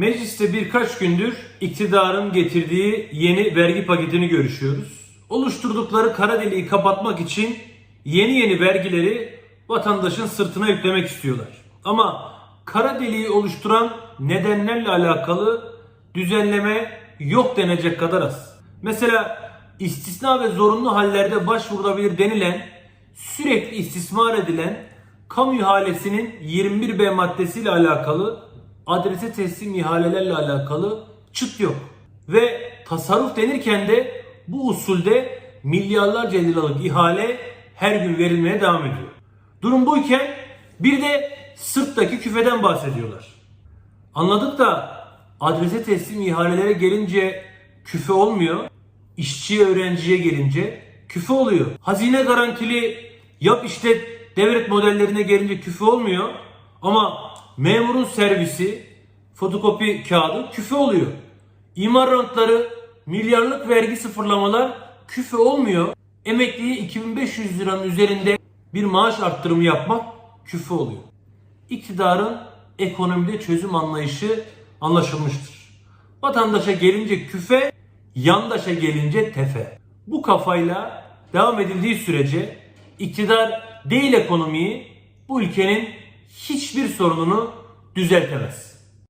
Mecliste birkaç gündür iktidarın getirdiği yeni vergi paketini görüşüyoruz. Oluşturdukları kara deliği kapatmak için yeni yeni vergileri vatandaşın sırtına yüklemek istiyorlar. Ama kara deliği oluşturan nedenlerle alakalı düzenleme yok denecek kadar az. Mesela istisna ve zorunlu hallerde başvurulabilir denilen sürekli istismar edilen kamu ihalesinin 21B maddesiyle alakalı adrese teslim ihalelerle alakalı çıt yok. Ve tasarruf denirken de bu usulde milyarlarca liralık ihale her gün verilmeye devam ediyor. Durum buyken bir de Sırt'taki küfeden bahsediyorlar. Anladık da adrese teslim ihalelere gelince küfe olmuyor. İşçiye öğrenciye gelince küfe oluyor. Hazine garantili yap işlet devlet modellerine gelince küfe olmuyor. Ama memurun servisi fotokopi kağıdı küfe oluyor. İmar rantları milyarlık vergi sıfırlamalar küfe olmuyor. Emekliye 2500 liranın üzerinde bir maaş arttırımı yapmak küfe oluyor iktidarın ekonomide çözüm anlayışı anlaşılmıştır. Vatandaşa gelince küfe, yandaşa gelince tefe. Bu kafayla devam edildiği sürece iktidar değil ekonomiyi bu ülkenin hiçbir sorununu düzeltemez.